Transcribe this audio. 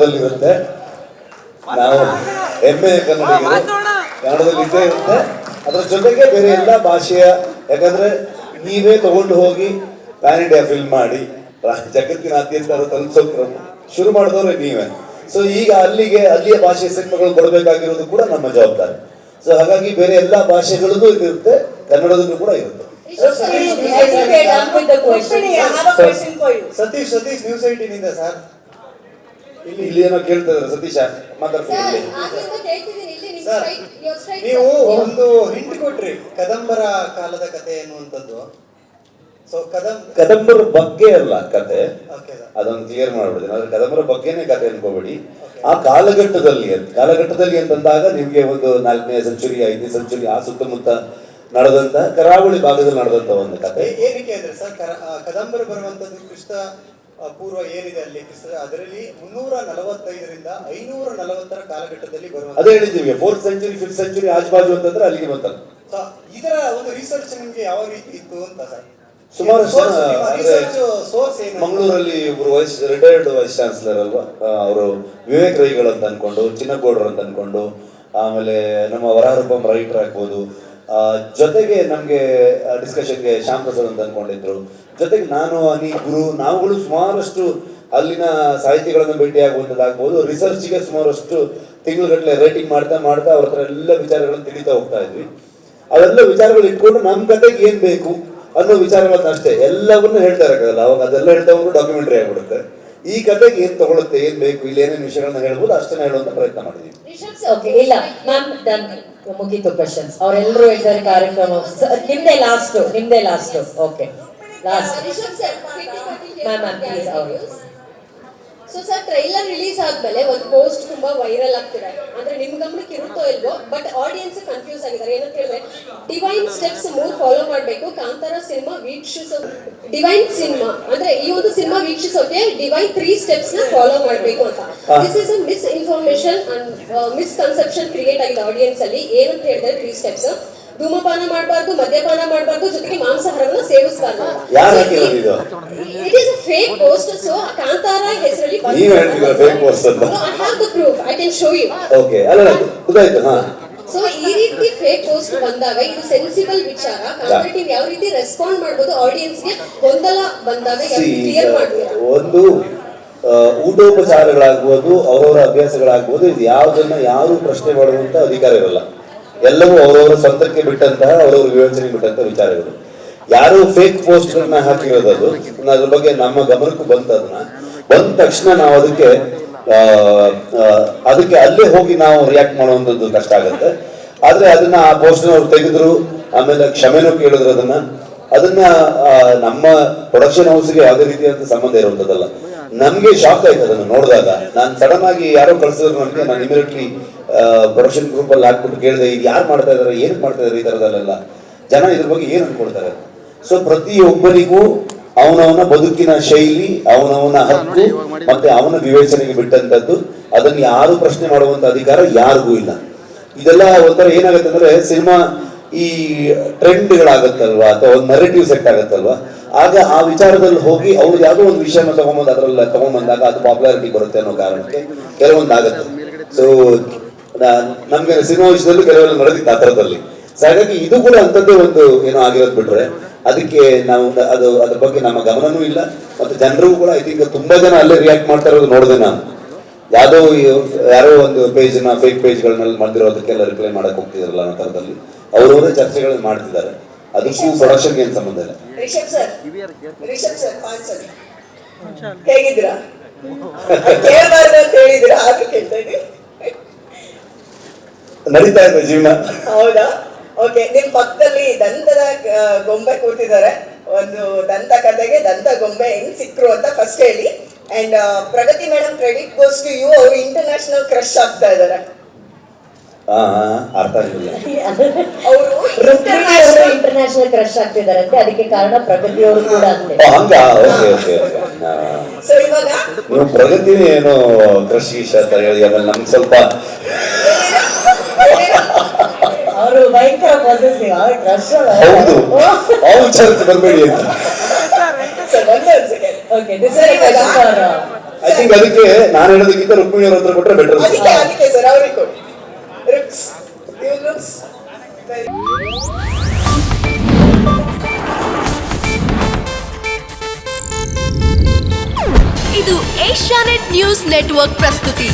ಕನ್ನಡದಲ್ಲಿರುತ್ತೆ. ನಾವು ಹೆಮ್ಮೆ ಕನ್ನಡಿಗರು. ಕನ್ನಡದಲ್ಲಿ ಇದ್ದೇ ಇರುತ್ತೆ. ಅದರ ಜೊತೆಗೆ ಬೇರೆ ಎಲ್ಲ ಭಾಷೆಯ ಯಾಕಂದ್ರೆ ನೀವೇ ತಗೊಂಡು ಹೋಗಿ ಪ್ಯಾನ್ ಇಂಡಿಯಾ ಫಿಲ್ಮ್ ಮಾಡಿ ಜಗತ್ತಿನ ಜಗತ್ತಿನಾದ್ಯಂತ ತಲುಪಿಸೋಕೆ ಶುರು ಮಾಡಿದವ್ರೆ ನೀವೇ. ಸೊ ಈಗ ಅಲ್ಲಿಗೆ ಅಲ್ಲಿಯ ಭಾಷೆಯ ಸಿನಿಮಾಗಳು ಕೊಡಬೇಕಾಗಿರೋದು ಕೂಡ ನಮ್ಮ ಜವಾಬ್ದಾರಿ. ಸೊ ಹಾಗಾಗಿ ಬೇರೆ ಎಲ್ಲ ಭಾಷೆಗಳದ್ದು ಇರುತ್ತೆ ಕನ್ನಡದಲ್ಲೂ ಕೂಡ ಇರುತ್ತೆ. ಸತೀಶ್ ಸತೀಶ್ ನ್ಯೂಸ್ ಏಟಿನಿಂದ ಸರ್? ಇಲ್ಲಿ ಇಲ್ಲಿ ಏನೋ ಕೇಳ್ತಾ ಇದ್ದಾರೆ ಸತೀಶ ಮಾತಾಡ್ತೀನಿ ನೀವು ಒಂದು ಹಿಂಟ್ ಕೊಟ್ರಿ ಕದಂಬರ ಕಾಲದ ಕಥೆ ಎನ್ನುವಂಥದ್ದು. ಸೊ ಕದಂ ಕದಂಬರ ಬಗ್ಗೆ ಅಲ್ಲ ಕತೆ. ಅದನ್ನು ಕ್ಲಿಯರ್ ಮಾಡ್ಬಿಡ್ತೀನಿ. ಆದ್ರೆ ಕದಂಬರ ಬಗ್ಗೆನೇ ಕತೆ ಅನ್ಕೋಬೇಡಿ. ಆ ಕಾಲಘಟ್ಟದಲ್ಲಿ ಅಂತ- ಕಾಲಘಟ್ಟದಲ್ಲಿ ಅಂತಂದಾಗ ನಿಮ್ಗೆ ಒಂದು ನಾಲ್ಕನೇ ಸೆಂಚುರಿ ಐದನೇ ಸೆಂಚುರಿ ಆ ಸುತ್ತಮುತ್ತ ನಡೆದಂತ ಕರಾವಳಿ ಭಾಗದಲ್ಲಿ ನಡೆದಂತ ಒಂದು ಕತೆ. ಏನಕ್ಕೆ ಅಂದ್ರೆ ಸರ್ ಕದಂಬರ ಬರುವಂತದ್ದು ಕ್ರಿಸ್ತ ಪೂರ್ವ ಏನಿದೆ ಅಲ್ಲಿ ಅದರಲ್ಲಿ ಮುನ್ನೂರ ನಲವತ್ತೈದರಿಂದ ಐನೂರ ನಲವತ್ತರ ಕಾಲಘಟ್ಟದಲ್ಲಿ ಬರುವ ಅದೇ ಹೇಳಿದ್ದೀವಿ ಫೋರ್ತ್ ಸೆಂಚುರಿ ಫಿಫ್ತ್ ಸೆಂಚುರಿ ಆಜುಬಾಜು ಅಂತಂದ್ರೆ ಅಲ್ಲಿಗೆ ಬಂತಲ್ಲ ಇದರ ಒಂದು ರಿಸರ್ಚ್ ನಿಮ್ಗೆ ಯಾವ ರೀತಿ ಇತ್ತು ಅಂತ ಸರ್? ಸುಮಾರು ಮಂಗಳೂರಲ್ಲಿ ಒಬ್ರು ವೈಸ್ ರಿಟೈರ್ಡ್ ವೈಸ್ ಚಾನ್ಸಲರ್ ಅಲ್ವಾ? ಅವರು ವಿವೇಕ್ ರೈಗಳು ಅಂತ ಅನ್ಕೊಂಡು ಚಿನ್ನಗೌಡರು ಅಂತ ಅನ್ಕೊಂಡು ಆಮೇಲೆ ನಮ್ಮ ವರಾರೂಪಂ ರೈಟರ್ ಆಗ್ಬೋದು ಜೊತೆಗೆ ನಮಗೆ ಡಿಸ್ಕಷನ್ಗೆ ಶ್ಯಾಮ್ ಪ್ರಸಾದ್ ಅಂತ ಅನ್ಕೊಂಡಿದ್ರು. ಜೊತೆಗೆ ನಾನು ಅನಿ ಗುರು, ನಾವುಗಳು ಸುಮಾರಷ್ಟು ಅಲ್ಲಿನ ಸಾಹಿತಿಗಳನ್ನು ಭೇಟಿಯಾಗುವಂಥದ್ದಾಗ್ಬೋದು ರಿಸರ್ಚ್ಗೆ ಸುಮಾರಷ್ಟು ತಿಂಗಳುಗಟ್ಟಲೆ ರೇಟಿಂಗ್ ಮಾಡ್ತಾ ಮಾಡ್ತಾ ಅವ್ರ ಹತ್ರ ಎಲ್ಲ ವಿಚಾರಗಳನ್ನು ತಿಳಿತಾ ಹೋಗ್ತಾ ಇದ್ವಿ. ಅವೆಲ್ಲ ವಿಚಾರಗಳು ಇಟ್ಕೊಂಡು ನಮ್ಮ ಕತೆಗೆ ಏನ್ ಬೇಕು ಅನ್ನೋ ವಿಚಾರಗಳನ್ನ ಅಷ್ಟೇ. ಎಲ್ಲವನ್ನೂ ಹೇಳ್ತಾ ಇರೋಕ್ಕಾಗಲ್ಲ. ಅವಾಗ ಅದೆಲ್ಲ ಹೇಳ್ತಾ ಹೋಗ್ರು ಡಾಕ್ಯುಮೆಂಟ್ರಿ ಆಗ್ಬಿಡುತ್ತೆ. ಈ ಕತೆಗೆ ಏನ್ ತಗೊಳುತ್ತೆ, ಏನ್ ಬೇಕು ಇಲ್ಲಿ ಏನೇನು ವಿಷಯಗಳನ್ನ ಹೇಳ್ಬೋದು, ಅಷ್ಟನ್ನ ಹೇಳುವಂತ ಪ್ರಯತ್ನ ಮಾಡಿದೀವಿ. ಇಲ್ಲ. ಮುಗೀತು ಕ್ವಶನ್ಸ್ ಅವರೆಲ್ಲರೂ ಹೇಳ್ತಾರೆ ಕಾರ್ಯಕ್ರಮ. ನಿಮ್ದೇ ಲಾಸ್ಟ್ ನಿಮ್ದೇ last okay last ma'am ma'am please ಅವರು ಸೊ ಸರ್ ಟ್ರೈಲರ್ ರಿಲೀಸ್ ಆದ್ಮೇಲೆ ಒಂದು ಪೋಸ್ಟ್ ತುಂಬಾ ವೈರಲ್ ಆಗ್ತಿದೆ. ಅಂದ್ರೆ ನಿಮ್ ಗಮನಕ್ಕೆ ಇರುತ್ತೋ ಇಲ್ವೋ ಬಟ್ ಆಡಿಯನ್ಸ್ ಕನ್ಫ್ಯೂಸ್ ಆಗಿದ್ದಾರೆ. ಏನಂತ ಹೇಳಿದ್ರೆ ಡಿವೈನ್ ಸ್ಟೆಪ್ಸ್ ಮೂರ್ ಫಾಲೋ ಮಾಡ್ಬೇಕು. ಕಾಂತಾರ ಸಿನಿಮಾ ವೀಕ್ಷಿಸೋ ಡಿವೈನ್ ಸಿನಿಮಾ ಅಂದ್ರೆ ಈ ಒಂದು ಸಿನಿಮಾ ವೀಕ್ಷಿಸೋಕೆ ಡಿವೈನ್ ತ್ರೀ ಸ್ಟೆಪ್ಸ್ನ ಫಾಲೋ ಮಾಡ್ಬೇಕು ಅಂತ. This is a miss information and misconception create ಆಗಿದೆ ಆಡಿಯನ್ಸ್ ಅಲ್ಲಿ. ಏನಂತ ಹೇಳಿದ್ರೆ ತ್ರೀ ಸ್ಟೆಪ್ಸ್ ಧೂಮಪಾನ ಮಾಡಬಾರ್ದು ಮದ್ಯಪಾನ ಮಾಡಬಾರ್ದು ಜೊತೆಗೆ ಮಾಂಸಾಹಾರವನ್ನು ಸೇವಿಸಬಾರ್ದು? It is fake so Kantara ಹೆಸರಲ್ಲಿ ನೀವು ಹೇಳ್ತೀರಾ ಫೇಕ್ ಪೋಸ್ಟರ್ ಅಂತ? I have the proof I can show you okay ಅಲ್ಲ ಗೊತ್ತಾಯ್ತು ಹಾ. ಸೊ ಈ ರೀತಿ ಫೇಕ್ ಪೋಸ್ಟ್ ಬಂದಾಗ ಇದು ಸೆನ್ಸಿಬಲ್ ವಿಚಾರ. ಕಾಂತಾರ ಟೀಮ್ ಯಾವ ರೀತಿ ರೆಸ್ಪಾಂಡ್ ಮಾಡಬಹುದು ಆಡಿಯನ್ಸ್ಗೆ ಗೊಂದಲ ಬಂದಾಗ ಯಾವ See, ಕ್ಲಿಯರ್ ಮಾಡ್ತೀರಾ? ಒಂದು ಆ, ಊಟೋಪಚಾರಗಳಾಗ್ಬೋದು ಅವರವರ ಅಭ್ಯಾಸಗಳಾಗ್ಬೋದು ಇದು ಯಾವುದನ್ನ ಯಾರು ಪ್ರಶ್ನೆ ಮಾಡುವಂತ ಅಧಿಕಾರ ಇರಲ್ಲ. ಎಲ್ಲವೂ ಅವರವರ ಸ್ವಂತಕ್ಕೆ ಬಿಟ್ಟಂತಹ ಅವರವರ ವಿವೇಚನೆ ಬಿಟ್ಟಂತಹ ವಿಚಾರಗಳು. ಯಾರು ಫೇಕ್ ಪೋಸ್ಟ್ಗಳನ್ನ ಹಾಕಿರೋದದು? ಅದ್ರ ಬಗ್ಗೆ ನಮ್ಮ ಗಮನಕ್ಕೂ ಬಂತ ಅದನ್ನ ಬಂದ ತಕ್ಷಣ ನಾವು ಅದಕ್ಕೆ ಅದಕ್ಕೆ ಅಲ್ಲೇ ಹೋಗಿ ನಾವು ರಿಯಾಕ್ಟ್ ಮಾಡುವಂಥದ್ದು ಕಷ್ಟ ಆಗುತ್ತೆ. ಆದ್ರೆ ಅದನ್ನ ಆ ಪೋಸ್ಟ್ ಅವ್ರು ತೆಗೆದ್ರು, ಆಮೇಲೆ ಕ್ಷಮೆನೂ ಕೇಳಿದ್ರು ಅದನ್ನ. ಅದನ್ನ ನಮ್ಮ ಪ್ರೊಡಕ್ಷನ್ ಹೌಸ್ಗೆ ಯಾವುದೇ ರೀತಿಯಾದ ಸಂಬಂಧ ಇರುವಂತದ್ದಲ್ಲ. ನಮ್ಗೆ ಶಾಕ್ ಆಯ್ತು ಅದನ್ನ ನೋಡಿದಾಗ. ನಾನು ಸಡನ್ ಆಗಿ ಯಾರೋ ಕಳ್ಸಿದ್ರು ನನಗೆ ನಾನು ಇಮಿಡಿಯೇಟ್ಲಿ ಪ್ರೊಡಕ್ಷನ್ ಗ್ರೂಪ್ ಅಲ್ಲಿ ಹಾಕ್ಬಿಟ್ಟು ಕೇಳಿದೆ ಈಗ ಯಾರು ಮಾಡ್ತಾ ಇದಾರೆ? ಏನ್ ಮಾಡ್ತಾ ಇದಾರೆ ಈ ತರದಲ್ಲೆಲ್ಲ? ಜನ ಇದ್ರ ಬಗ್ಗೆ ಏನ್ ಅನ್ಕೊಳ್ತಾರೆ? ಸೊ ಪ್ರತಿಯೊಬ್ಬರಿಗೂ ಅವನವನ ಬದುಕಿನ ಶೈಲಿ ಅವನವನ ಹಕ್ಕು ಮತ್ತೆ ಅವನ ವಿವೇಚನೆಗೆ ಬಿಟ್ಟಂತದ್ದು ಅದನ್ನ ಯಾರು ಪ್ರಶ್ನೆ ಮಾಡುವಂತ ಅಧಿಕಾರ ಯಾರಿಗೂ ಇಲ್ಲ. ಇದೆಲ್ಲ ಒಂಥರ ಏನಾಗುತ್ತೆ ಅಂದ್ರೆ ಸಿನಿಮಾ ಈ ಟ್ರೆಂಡ್ಗಳಾಗತ್ತಲ್ವಾ ಅಥವಾ ಒಂದು ನೆರೆಟಿವ್ ಸೆಟ್ ಆಗತ್ತಲ್ವಾ? ಆಗ ಆ ವಿಚಾರದಲ್ಲಿ ಹೋಗಿ ಅವ್ರು ಯಾವುದೋ ಒಂದು ವಿಷಯನ ತಗೊಂಬಂದು ಅದರಲ್ಲಿ ತಗೊಂಬಂದಾಗ ಅದು ಪಾಪ್ಯುಲಾರಿಟಿ ಬರುತ್ತೆ ಅನ್ನೋ ಕಾರಣಕ್ಕೆ ಕೆಲವೊಂದು ಆಗುತ್ತೆ ಸೊ ನಮ್ಗೆ ಸಿನಿಮಾ ವಿಷಯದಲ್ಲಿ ಕೆಲವೆಲ್ಲ ನಡೆದಿತ್ತು ಆ ಥರದಲ್ಲಿ. ಸೊ ಹಾಗಾಗಿ ಇದು ಕೂಡ ಅಂಥದ್ದೇ ಒಂದು ಏನೋ ಆಗಿರೋದು ಬಿಟ್ರೆ ಅದಕ್ಕೆ ನಾವು ಅದು ಅದ್ರ ಬಗ್ಗೆ ನಮ್ಮ ಗಮನನೂ ಇಲ್ಲ. ಮತ್ತೆ ಜನರು ಕೂಡ ಐ ತಿಂಕ್ ತುಂಬಾ ಜನ ಅಲ್ಲೇ ರಿಯಾಕ್ಟ್ ಮಾಡ್ತಾ ಇರೋದು ನೋಡಿದೆ ನಾನು. ಯಾವುದೋ ಯಾರೋ ಒಂದು ಪೇಜ್ನ ಫೇಕ್ ಪೇಜ್ಗಳನ್ನೆಲ್ಲ ಮಾಡ್ತಿರೋದಕ್ಕೆಲ್ಲ ರಿಪ್ಲೈ ಮಾಡಕ್ ಹೋಗ್ತಿದ್ರಲ್ಲ ಅನ್ನೋ ಥರದಲ್ಲಿ ಅವರವರೇ ಚರ್ಚೆಗಳನ್ನ ಮಾಡ್ತಿದ್ದಾರೆ. ಅದಕ್ಕೂ ಪ್ರೊಡಕ್ಷನ್ಗೆ ಏನು ಸಂಬಂಧ ಇಲ್ಲ. Rishab sir. Rishab sir answer ಹೇಗಿದ್ದೀರಾ? ಕೇಳಬಾರ್ದು ಅಂತ ಹೇಳಿದಿರಾ ಆದ್ರೂ ಕೇಳ್ತಾ ಇದ್ದೀನಿ. ನಡೀತಾ ಇದೆ ಜೀವನ. ಹೌದಾ? ಓಕೆ ನಿಮ್ ಪಕ್ಕದಲ್ಲಿ ದಂತದ ಗೊಂಬೆ ಕೂತಿದ್ದಾರೆ. ಒಂದು ದಂತ ಕಥೆಗೆ ದಂತ ಗೊಂಬೆ ಹೆಂಗ್ ಸಿಕ್ಕರು ಅಂತ ಫಸ್ಟ್ ಹೇಳಿ. And Pragati madam credit goes to you ಅವರು ಇಂಟರ್ನ್ಯಾಷನಲ್ ಕ್ರಶ್ ಆಗ್ತಾ ಇದ್ದಾರೆ. ಅರ್ಥ ಆಗಲಿಲ್ಲ. ಅವರು ಇಂಟರ್ನ್ಯಾಷನಲ್ ಕ್ರಶ್ ಆಗ್ತಿದಾರಂತೆ ಅದಕ್ಕೆ ಕಾರಣ ಪ್ರಗತಿ ಅವರು ಕೂಡ ಅಂತೆ ಹಂಗ? ಓಕೆ ಓಕೆ ಸೊ ಇವಾಗ ನೀವು ಪ್ರಗತಿನೇ ಏನು ಕೃಷಿ ಅಂತ ಹೇಳಿ ಆಮೇಲೆ ನಮ್ಗೆ ಸ್ವಲ್ಪ ಭಯಂಕರ ಪಾಸಿಟಿವ್ ಅವ್ರ ಕ್ರಶ್ ಹೌದು. ಆ ವಿಚಾರಕ್ಕೆ ಬರಬೇಡಿ ಅಂತ. Okay this is for I think ಅದಕ್ಕೆ ನಾನು ಹೇಳೋದಕ್ಕಿಂತ ರುಕ್ಮಿಣಿ ಅವ್ರ ಹತ್ರ ಕೊಟ್ಟರೆ ಬೆಟರ್ ಅದಕ್ಕೆ ಅದಕ್ಕೆ ಸರ್ ಅವ್ರಿಗೆ ಕೊಡಿ. ರುಕ್ಸ್ ಯು ಲುಕ್ಸ್ ಇದು ಏಷ್ಯಾನೆಟ್ ನ್ಯೂಸ್ ನೆಟ್ವರ್ಕ್ ಪ್ರಸ್ತುತಿ.